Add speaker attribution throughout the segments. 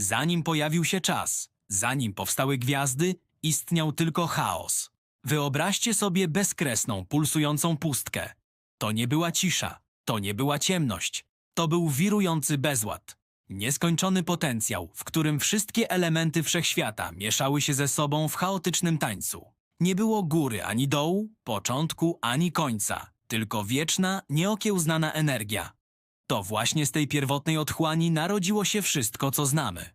Speaker 1: Zanim pojawił się czas, zanim powstały gwiazdy, istniał tylko chaos. Wyobraźcie sobie bezkresną, pulsującą pustkę. To nie była cisza, to nie była ciemność, to był wirujący bezład. Nieskończony potencjał, w którym wszystkie elementy wszechświata mieszały się ze sobą w chaotycznym tańcu. Nie było góry ani dołu, początku ani końca, tylko wieczna, nieokiełznana energia. To właśnie z tej pierwotnej otchłani narodziło się wszystko, co znamy.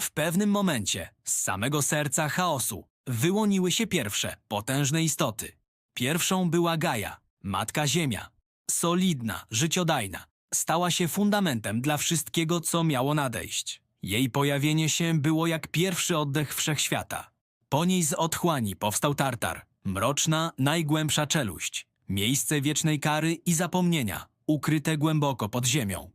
Speaker 1: W pewnym momencie, z samego serca chaosu, wyłoniły się pierwsze, potężne istoty. Pierwszą była Gaja, Matka Ziemia. Solidna, życiodajna. Stała się fundamentem dla wszystkiego, co miało nadejść. Jej pojawienie się było jak pierwszy oddech wszechświata. Po niej z otchłani powstał Tartar, mroczna, najgłębsza czeluść, miejsce wiecznej kary i zapomnienia, ukryte głęboko pod ziemią.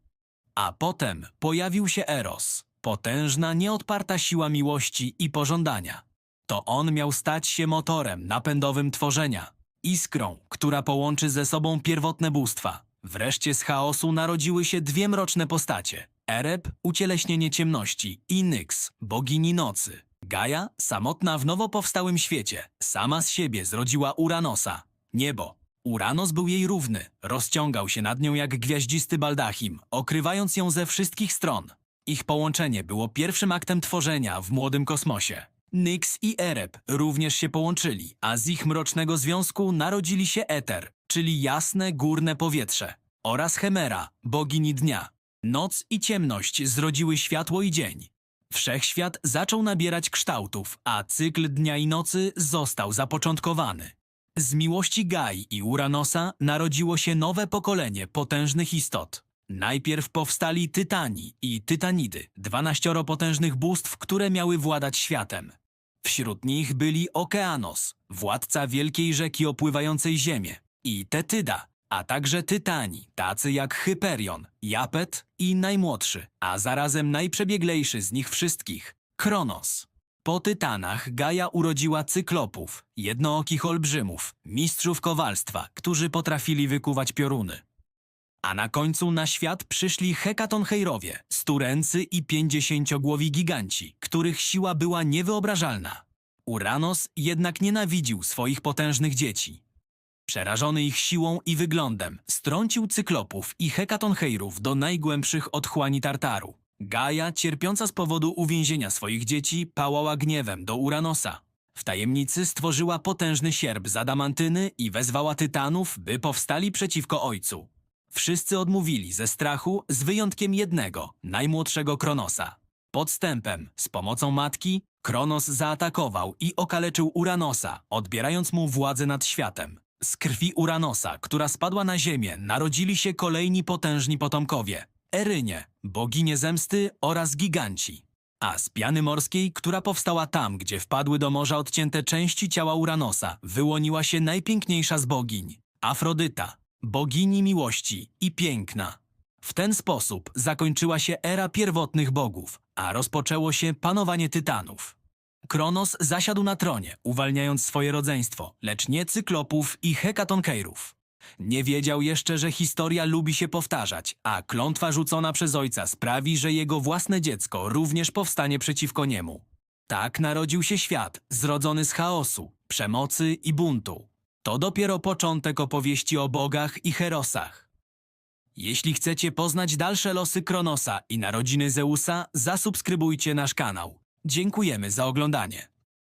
Speaker 1: A potem pojawił się Eros, potężna, nieodparta siła miłości i pożądania. To on miał stać się motorem napędowym tworzenia, iskrą, która połączy ze sobą pierwotne bóstwa. Wreszcie z chaosu narodziły się dwie mroczne postacie. Ereb, ucieleśnienie ciemności i Nyx, bogini nocy. Gaja, samotna w nowo powstałym świecie, sama z siebie zrodziła Uranosa, niebo. Uranos był jej równy, rozciągał się nad nią jak gwiaździsty baldachim, okrywając ją ze wszystkich stron. Ich połączenie było pierwszym aktem tworzenia w młodym kosmosie. Nyx i Ereb również się połączyli, a z ich mrocznego związku narodzili się Eter, czyli jasne górne powietrze, oraz Chemera, bogini dnia. Noc i ciemność zrodziły światło i dzień. Wszechświat zaczął nabierać kształtów, a cykl dnia i nocy został zapoczątkowany. Z miłości Gai i Uranosa narodziło się nowe pokolenie potężnych istot. Najpierw powstali Tytani i Tytanidy, dwanaścioro potężnych bóstw, które miały władać światem. Wśród nich byli Okeanos, władca wielkiej rzeki opływającej ziemię, i Tetyda, a także Tytani, tacy jak Hyperion, Japet i najmłodszy, a zarazem najprzebieglejszy z nich wszystkich, Kronos. Po Tytanach Gaja urodziła cyklopów, jednookich olbrzymów, mistrzów kowalstwa, którzy potrafili wykuwać pioruny. A na końcu na świat przyszli hekatoncheirowie, sturęcy i pięćdziesięciogłowi giganci, których siła była niewyobrażalna. Uranos jednak nienawidził swoich potężnych dzieci. Przerażony ich siłą i wyglądem, strącił cyklopów i hekatoncheirów do najgłębszych otchłani Tartaru. Gaja, cierpiąca z powodu uwięzienia swoich dzieci, pałała gniewem do Uranosa. W tajemnicy stworzyła potężny sierp z adamantyny i wezwała tytanów, by powstali przeciwko ojcu. Wszyscy odmówili ze strachu, z wyjątkiem jednego, najmłodszego Kronosa. Podstępem, z pomocą matki, Kronos zaatakował i okaleczył Uranosa, odbierając mu władzę nad światem. Z krwi Uranosa, która spadła na ziemię, narodzili się kolejni potężni potomkowie. Erynie, boginie zemsty oraz giganci. A z piany morskiej, która powstała tam, gdzie wpadły do morza odcięte części ciała Uranosa, wyłoniła się najpiękniejsza z bogiń – Afrodyta, bogini miłości i piękna. W ten sposób zakończyła się era pierwotnych bogów, a rozpoczęło się panowanie tytanów. Kronos zasiadł na tronie, uwalniając swoje rodzeństwo, lecz nie cyklopów i hekatonkeirów. Nie wiedział jeszcze, że historia lubi się powtarzać, a klątwa rzucona przez ojca sprawi, że jego własne dziecko również powstanie przeciwko niemu. Tak narodził się świat, zrodzony z chaosu, przemocy i buntu. To dopiero początek opowieści o bogach i herosach. Jeśli chcecie poznać dalsze losy Kronosa i narodziny Zeusa, zasubskrybujcie nasz kanał. Dziękujemy za oglądanie.